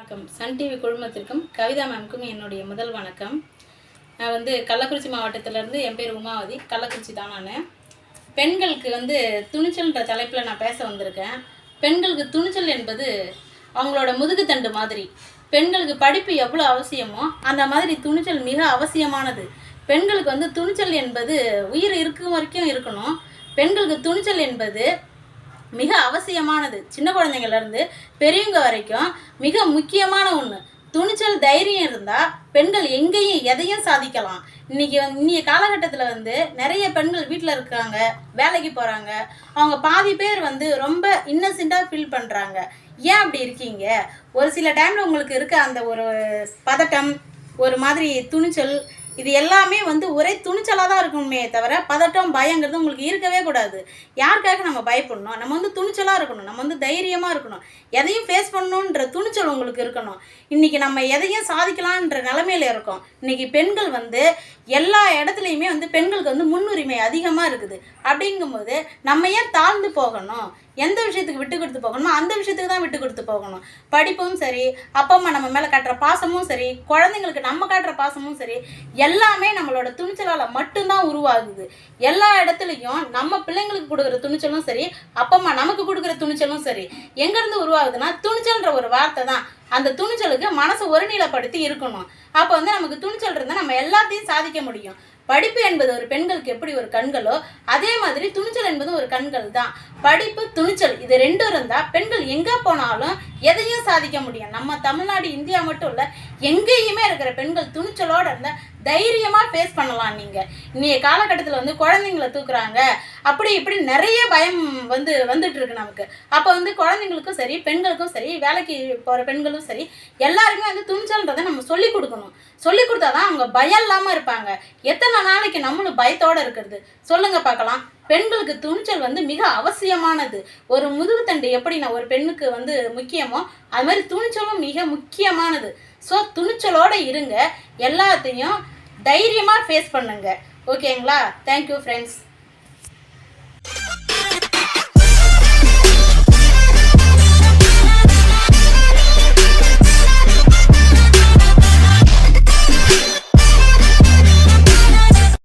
வணக்கம். Sun TV குழுமத்திற்கும் கவிதா மேம்க்கும் என்னுடைய முதல் வணக்கம். நான் வந்து கள்ளக்குறிச்சி மாவட்டத்திலேருந்து என் பேர் உமாவதி. கள்ளக்குறிச்சி தான் நான். பெண்களுக்கு வந்து துணிச்சல்ன்ற தலைப்பில் நான் பேச வந்திருக்கேன். பெண்களுக்கு துணிச்சல் என்பது அவங்களோட முதுகுத்தண்டு மாதிரி. பெண்களுக்கு படிப்பு எவ்வளோ அவசியமோ அந்த மாதிரி துணிச்சல் மிக அவசியமானது. பெண்களுக்கு வந்து துணிச்சல் என்பது உயிர் இருக்கும் வரைக்கும் இருக்கணும். பெண்களுக்கு துணிச்சல் என்பது மிக அவசியமானது. சின்ன குழந்தைங்கள்லேருந்து பெரியவங்க வரைக்கும் மிக முக்கியமான ஒன்று துணிச்சல் தைரியம் இருந்தால் பெண்கள் எங்கேயும் எதையும் சாதிக்கலாம். இன்றைக்கி வந்து இன்றைய காலகட்டத்தில் வந்து நிறைய பெண்கள் வீட்டில் இருக்காங்க வேலைக்கு போகிறாங்க அவங்க பாதி பேர் வந்து ரொம்ப இன்னசென்ட்டாக ஃபீல் பண்ணுறாங்க ஏன் அப்படி இருக்கீங்க? ஒரு சில டைமில் உங்களுக்கு இருக்க அந்த ஒரு பதட்டம் ஒரு மாதிரி துணிச்சல் இது எல்லாமே வந்து ஒரே துணிச்சலாக தான் இருக்கணுமே தவிர பதட்டம் பயங்கிறது உங்களுக்கு இருக்கவே கூடாது. யாருக்காக நம்ம பயப்படணும்? நம்ம வந்து துணிச்சலாக இருக்கணும். நம்ம வந்து தைரியமாக இருக்கணும். எதையும் ஃபேஸ் பண்ணணுன்ற துணிச்சல் உங்களுக்கு இருக்கணும். இன்றைக்கி நம்ம எதையும் சாதிக்கலான்ற நிலமையில இருக்கோம். இன்றைக்கி பெண்கள் வந்து எல்லா இடத்துலையுமே வந்து பெண்களுக்கு வந்து முன்னுரிமை அதிகமாக இருக்குது. அப்படிங்கும்போது நம்ம ஏன் தாழ்ந்து போகணும்? எந்த விஷயத்துக்கு விட்டு கொடுத்து போகணுமோ அந்த விஷயத்துக்கு தான் விட்டு கொடுத்து போகணும். படிப்பும் சரி அப்பா அம்மா நம்ம மேலே காட்டுற பாசமும் சரி குழந்தைங்களுக்கு நம்ம காட்டுற பாசமும் சரி எல்லாமே நம்மளோட துணிச்சலால் மட்டும்தான் உருவாகுது. எல்லா இடத்துலையும் நம்ம பிள்ளைங்களுக்கு கொடுக்குற துணிச்சலும் சரி அப்பா அம்மா நமக்கு கொடுக்குற துணிச்சலும் சரி எங்கேருந்து உருவாகுதுன்னா துணிச்சல்ன்ற ஒரு வார்த்தை தான். அந்த துணிச்சலுக்கு மனசை ஒருநிலைப்படுத்தி இருக்கணும். அப்போ வந்து நமக்கு துணிச்சல் இருந்தால் நம்ம எல்லாத்தையும் சாதிக்க முடியும். படிப்பு என்பது ஒரு பெண்களுக்கு எப்படி ஒரு கண்களோ அதே மாதிரி துணிச்சல் என்பது ஒரு கண்கள் தான். படிப்பு துணிச்சல் இது ரெண்டும் இருந்தால் பெண்கள் எங்கே போனாலும் எதையும் சாதிக்க முடியும். நம்ம தமிழ்நாடு இந்தியா மட்டும் இல்லை எங்கேயுமே இருக்கிற பெண்கள் துணிச்சலோடு இருந்தால் தைரியமாக ஃபேஸ் பண்ணலாம் நீங்கள் இன்றைய காலகட்டத்தில் வந்து குழந்தைங்கள தூக்குறாங்க. அப்படி இப்படி நிறைய பயம் வந்து வந்துட்டுருக்கு நமக்கு. அப்போ வந்து குழந்தைங்களுக்கும் சரி பெண்களுக்கும் சரி வேலைக்கு போகிற பெண்களும் சரி எல்லாருமே வந்து துணிச்சல்ன்றதை நம்ம சொல்லி கொடுக்கணும். சொல்லி கொடுத்தா தான் அவங்க பயம் இல்லாமல் இருப்பாங்க. எத்தனை நாளைக்கு நம்மளும் பயத்தோடு இருக்கிறது? சொல்லுங்கள் பார்க்கலாம். பெண்களுக்கு துணிச்சல் வந்து மிக அவசியமானது. ஒரு முதுகுத்தண்டு எப்படி நான் ஒரு பெண்ணுக்கு வந்து முக்கியமோ அது மாதிரி துணிச்சலும் மிக முக்கியமானது. ஸோ துணிச்சலோடு இருங்க. எல்லாத்தையும் தைரியமாக ஃபேஸ் பண்ணுங்க. ஓகேங்களா தேங்க்யூ ஃப்ரெண்ட்ஸ்